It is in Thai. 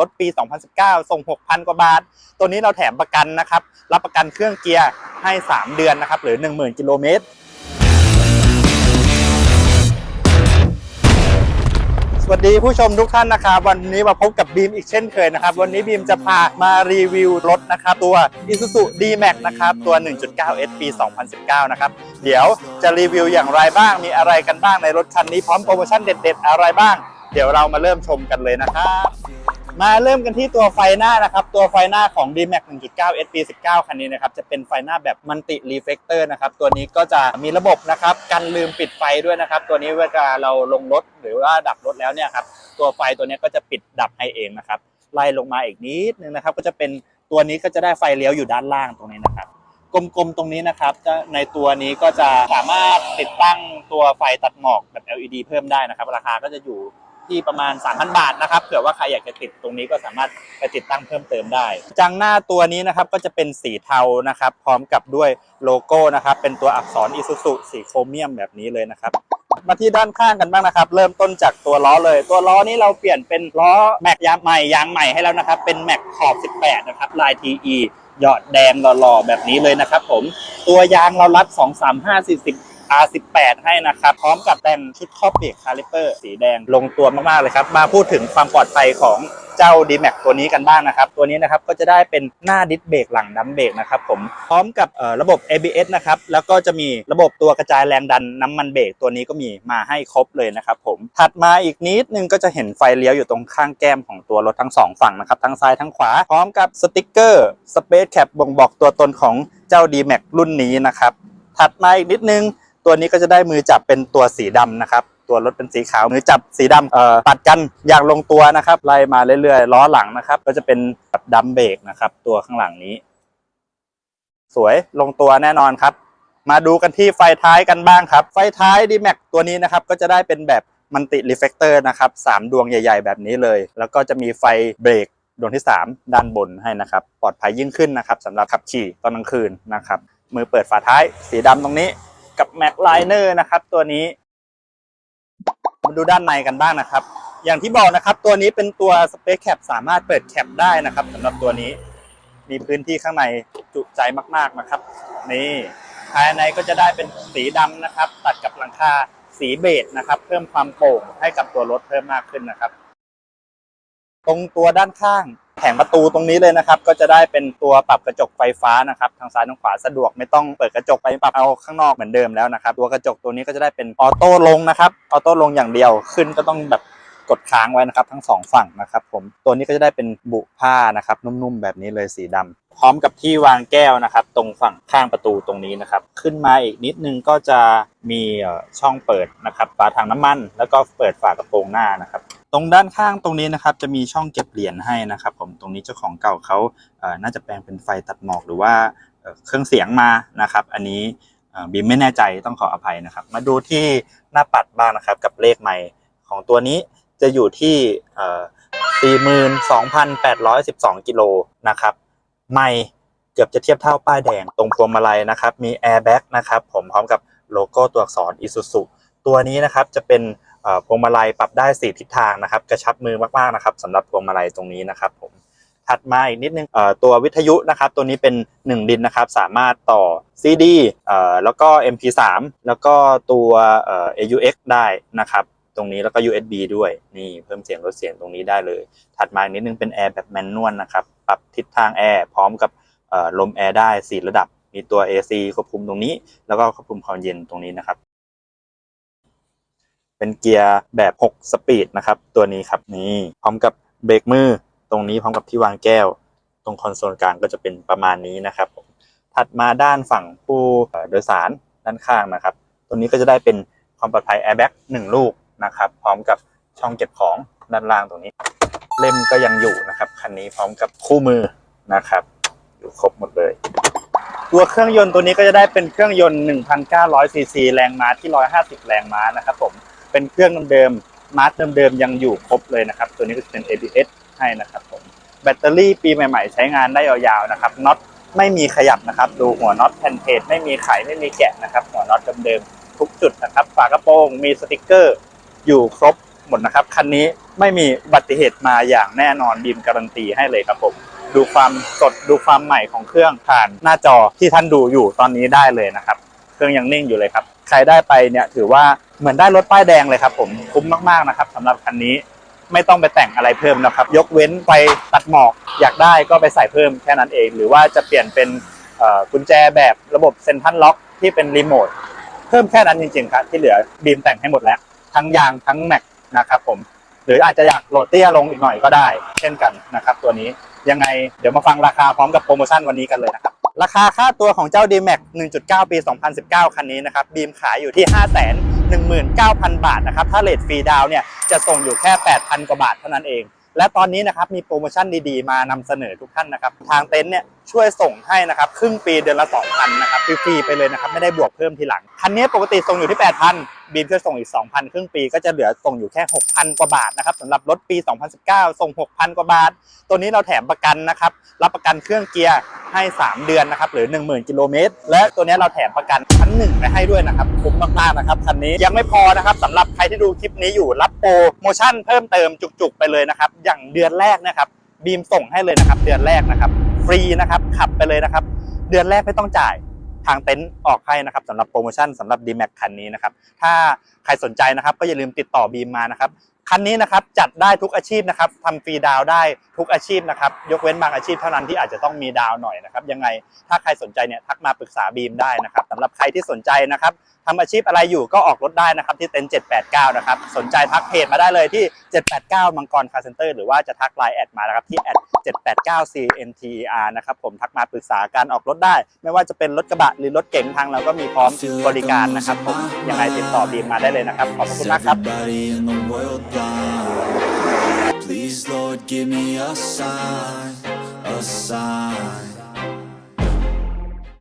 รถปี 2019 ส่ง 6,000 กว่าบาท ตัวนี้เราแถมประกันนะครับ รับประกันเครื่องเกียร์ให้ 3 เดือนนะครับ หรือ 10,000 กิโลเมตรสวัสดีผู้ชมทุกท่านนะครับ วันนี้มาพบกับบีมอีกเช่นเคยนะครับ วันนี้บีมจะพามารีวิวรถนะครับ ตัว Isuzu D-Max นะครับ ตัว 1.9S ปี 2019 นะครับ เดี๋ยวจะรีวิวอย่างไรบ้างมีอะไรกันบ้างในรถคันนี้พร้อมโปรโมชั่นเด็ด ๆ อะไรบ้าง เดี๋ยวเรามาเริ่มชมกันเลยนะครับ มาเริ่มกันที่ตัวไฟหน้านะครับ ตัวไฟหน้าของ D-Max 1.9 SP 19คันนี้นะครับ จะเป็นไฟหน้าแบบมัลติรีเฟกเตอร์นะครับ ตัวนี้ก็จะมีระบบนะครับ กันลืมปิดไฟด้วยนะครับ ตัวนี้เวลาเราลงรถหรือว่าดับรถแล้วเนี่ยครับ ตัวไฟตัวนี้ก็จะปิดดับให้เองนะครับ ไล่ลงมาอีกนิดนึงนะครับ ก็จะเป็นตัวนี้ก็จะได้ไฟเลี้ยวอยู่ด้านล่างตรงนี้นะครับกลมๆ ตรงนี้นะครับในตัวนี้ก็จะสามารถติดตั้งตัวไฟตัดหมอกแบบ LED เพิ่มได้นะครับ ราคาก็จะอยู่ ที่ประมาณ 3,000 บาทนะครับเผื่อว่าใครอยากจะติดตรงนี้ก็สามารถไปติดตั้งเพิ่มเติมได้ จังหน้าตัวนี้นะครับก็จะเป็นสีเทานะครับ พร้อมกับด้วยโลโก้นะครับ เป็นตัวอักษร Isuzu สีโครเมียมแบบนี้เลยนะครับมาที่ด้านข้างกันบ้างนะครับ เริ่มต้นจากตัวล้อเลย ตัวล้อนี้เราเปลี่ยนเป็นล้อแม็กยางใหม่ยางใหม่ให้แล้วนะครับ เป็นแม็กขอบ 18 นะครับ ลาย TE หยอดแดงหล่อๆแบบนี้เลยนะครับผม ตัวยางเรารัด 2 3 5 4 0 R18 ให้นะครับ พร้อมกับแต่งชุดครอบเบรกคาลิเปอร์สีแดงลงตัวมากๆเลยครับ มาพูดถึงความปลอดภัยของเจ้า d m a x ตัวนี้กันบ้างนะครับ ตัวนี้นะครับก็จะได้เป็นหน้าดิสเบรกหลังดัมเบรกนะครับผมพร้อมกับระบบ ABS นะครับแล้วก็จะมีระบบตัวกระจายแรงดันน้ำมันเบรกตัวนี้ก็มีมาให้ครบเลยนะครับผมถัดมาอีกนิดนึงก็จะเห็นไฟเลี้ยวอยู่ตรงข้างแก้มของตัวรถทั้งสองฝั่งนะครับทั้งซ้ายทั้งขวา พร้อมกับสติกเกอร์ Space Cap บ่งบอกตัวตนของเจ้า d m a x รุ่นนี้นะครับถัดมาอีกนิดนึง ตัวนี้ก็จะได้มือจับเป็นตัวสีดำนะครับ ตัวรถเป็นสีขาวมือจับสีดำเอ่อตัดกันอย่างลงตัวนะครับ ไล่มาเรื่อยๆล้อหลังนะครับ ก็จะเป็นแบบดัมเบรกนะครับ ตัวข้างหลังนี้ สวยลงตัวแน่นอนครับ มาดูกันที่ไฟท้ายกันบ้างครับ ไฟท้าย d m a x ตัวนี้นะครับ ก็จะได้เป็นแบบมันติรีเฟกเตอร์นะครับสามดวงใหญ่ ๆ แบบนี้เลย แล้วก็จะมีไฟเบรกดวงที่ 3 ด้านบนให้นะครับ ปลอดภัยยิ่งขึ้นนะครับสำหรับขับขี่ตอนกลางคืนนะครับ มือเปิดฝาท้ายสีดำตรงนี้ กับแม็กไลเนอร์นะครับ ตัวนี้ มาดูด้านในกันบ้างนะครับ อย่างที่บอกนะครับ ตัวนี้เป็นตัวสเปคแคปสามารถเปิดแคปได้นะครับสำหรับตัวนี้ มีพื้นที่ข้างในจุใจมากๆนะครับ นี่ภายในก็จะได้เป็นสีดำนะครับ ตัดกับหลังคาสีเบจนะครับ เพิ่มความโปร่งให้กับตัวรถเพิ่มมากขึ้นนะครับ ตรงตัวด้านข้างแผงประตูตรงนี้เลยนะครับ ก็จะได้เป็นตัวปรับกระจกไฟฟ้านะครับทางซ้ายทางขวาสะดวกไม่ต้องเปิดกระจกไปปรับเอาข้างนอกเหมือนเดิมแล้วนะครับตัวกระจกตัวนี้ก็จะได้เป็นออโต้ลงนะครับออโต้ลงอย่างเดียวขึ้นก็ต้องแบบกดค้างไว้นะครับ ทั้งสองฝั่งนะครับ ผมตัวนี้ก็จะได้เป็นบุผ้านะครับ นุ่มๆแบบนี้เลยสีดำพร้อมกับที่วางแก้วนะครับ ตรงฝั่งข้างประตูตรงนี้นะครับ ขึ้นมาอีกนิดนึงก็จะมีช่องเปิดนะครับฝาถังน้ำมัน แล้วก็เปิดฝากระโปรงหน้านะครับ ตรงด้านข้างตรงนี้นะครับจะมีช่องเก็บเหรียญให้นะครับ ผมตรงนี้เจ้าของเก่าเขาเอ่อน่าจะแปลงเป็นไฟตัดหมอกหรือว่าเครื่องเสียงมานะครับ อันนี้บีมไม่แน่ใจต้องขออภัยนะครับ มาดูที่หน้าปัดบ้างนะครับ กับเลขไมค์ของตัวนี้จะอยู่ที่เอ่อ42,812กิโลนะครับไม่เกือบจะเทียบเท่าป้ายแดงตรงพวงมาลัยนะครับ มีแอร์แบ็กนะครับ ผมพร้อมกับโลโก้ตัวอักษร Isuzu ตัวนี้นะครับจะเป็น พวงมาลัยปรับได้ 4 ทิศทางนะครับ กระชับมือมากๆนะครับสำหรับพวงมาลัยตรงนี้นะครับผมถัดมาอีกนิดนึงตัววิทยุนะครับ ตัวนี้เป็น 1 ดินนะครับ สามารถต่อ CD อแล้วก็ MP3 แล้วก็ตัวเอ่อ AUX ได้นะครับตรงนี้แล้วก็ USB ด้วยนี่เพิ่มเสียงลดเสียงตรงนี้ได้เลย ถัดมาอีกนิดนึงเป็นแอร์แบบแมนนวลนะครับ ปรับทิศทางแอร์พร้อมกับลมแอร์ได้ 4 ระดับ มีตัว AC ควบคุมตรงนี้ แล้วก็ควบคุมความเย็นตรงนี้นะครับ เป็นเกียร์แบบ 6 สปีดนะครับ ตัวนี้ครับนี่พร้อมกับเบรกมือตรงนี้พร้อมกับที่วางแก้ว ตรงคอนโซลกลางก็จะเป็นประมาณนี้นะครับถัดมาด้านฝั่งผู้โดยสารด้านข้างนะครับ ตัวนี้ก็จะได้เป็นความปลอดภัยแอร์แบ็กหนึ่งลูกนะครับ พร้อมกับช่องเก็บของด้านล่างตรงนี้ เล่มก็ยังอยู่นะครับคันนี้พร้อมกับคู่มือนะครับ อยู่ครบหมดเลย ตัวเครื่องยนต์ตัวนี้ก็จะได้เป็นเครื่องยนต์1,900ซีซีแรงม้าที่ 150 แรงม้านะครับผม เป็นเครื่องเดิมๆมาร์เดิมๆยังอยู่ครบเลยนะครับ ตัวนี้ก็จะเป็น ABS ให้นะครับผมแบตเตอรี่ปีใหม่ๆ ใช้งานได้ยาวๆนะครับน็อตไม่มีขยับนะครับ ดูหัวน็อตแผ่นเพจไม่มีไขไม่มีแกะนะครับ หัวน็อตเดิมๆทุกจุดนะครับ ฝากระโปรงมีสติกเกอร์อยู่ครบหมดนะครับคันนี้ไม่มีอุบัติเหตุมาอย่างแน่นอนบีมการันตีให้เลยครับผมดูความสดดูความใหม่ของเครื่องผ่านหน้าจอที่ท่านดูอยู่ตอนนี้ได้เลยนะครับ เครื่องยังนิ่งอยู่เลยครับ ใครได้ไปเนี่ยถือว่าเหมือนได้รถป้ายแดงเลยครับผมคุ้มมากๆนะครับสำหรับคันนี้ไม่ต้องไปแต่งอะไรเพิ่มนะครับ ยกเว้นไปตัดหมอกอยากได้ก็ไปใส่เพิ่มแค่นั้นเอง หรือว่าจะเปลี่ยนเป็นกุญแจแบบระบบเซ็นทรัลล็อกที่เป็นรีโมทเพิ่มแค่นั้นจริงๆครับที่เหลือบีมแต่งให้หมดแล้ว ทั้งยางทั้งแม็กนะครับผมหรืออาจจะอยากโหลดเตี้ยลงอีกหน่อยก็ได้ เช่นกันนะครับ ตัวนี้ยังไงเดี๋ยวมาฟังราคาพร้อมกับโปรโมชั่นวันนี้กันเลยนะครับ ราคาค่าตัวของเจ้า D-Max 1.9 ปี 2019 คันนี้นะครับ บีมขายอยู่ที่ 519,000 บาทนะครับ ถ้าเลทฟรีดาวเนี่ยจะส่งอยู่แค่ 8,000 กว่าบาทเท่านั้นเอง และตอนนี้นะครับมีโปรโมชั่นดีๆ มานำเสนอทุกท่านนะครับ ทางเต็นท์เนี่ยช่วยส่งให้นะครับครึ่งปีเดือนละ 2,000 นะครับฟรีๆไปเลยนะครับ ไม่ได้บวกเพิ่มทีหลัง คันนี้ปกติส่งอยู่ที่ 8,000 บีมช่วยส่งอีก 2,000 ครึ่งปีก็จะเหลือส่งอยู่แค่ 6,000 กว่าบาทนะครับสำหรับรถปี 2019 ส่ง 6,000 กว่าบาท ตัวนี้เราแถมประกันนะครับ รับประกันเครื่องเกียร์ให้ 3 เดือนนะครับหรือ 10,000 กิโลเมตร และตัวนี้เราแถมประกันชั้นหนึ่งไปให้ด้วยนะครับคุ้มมากๆนะครับคันนี้ยังไม่พอนะครับสำหรับใครที่ดูคลิปนี้อยู่รับโปรโมชั่นเพิ่มเติมจุกๆ ไปเลยนะครับอย่างเดือนแรกนะครับบีมส่งให้เลยนะครับเดือนแรกนะครับฟรีนะครับขับไปเลยนะครับเดือนแรกไม่ต้องจ่าย ทางเต็นท์ออกให้นะครับสำหรับโปรโมชั่นสำหรับ d m a x คันนี้นะครับถ้าใครสนใจนะครับก็อย่าลืมติดต่อบีมมานะครับคันนี้นะครับจัดได้ทุกอาชีพนะครับทำฟรีดาวได้ทุกอาชีพนะครับยกเว้นบางอาชีพเท่านั้นที่อาจจะต้องมีดาวหน่อยนะครับยังไงถ้าใครสนใจเนี่ยทักมาปรึกษาบีมได้นะครับสำหรับใครที่สนใจนะครับ ทำอาชีพอะไรอยู่ก็ออกรถได้นะครับที่เต็นท์789 นะครับ สนใจทักเพจมาได้เลยที่ 789 มังกรคาร์เซ็นเตอร์หรือว่าจะทักไลน์แอดมานะครับที่แอด789 CNTR นะครับผมทักมาปรึกษาการออกรถได้ ไม่ว่าจะเป็นรถกระบะหรือรถเก๋งทางเราก็มีพร้อมบริการนะครับผมยังไงติดต่อบีมมาได้เลยนะครับขอบคุณมากครับ Please, Lord, give me a sign, a sign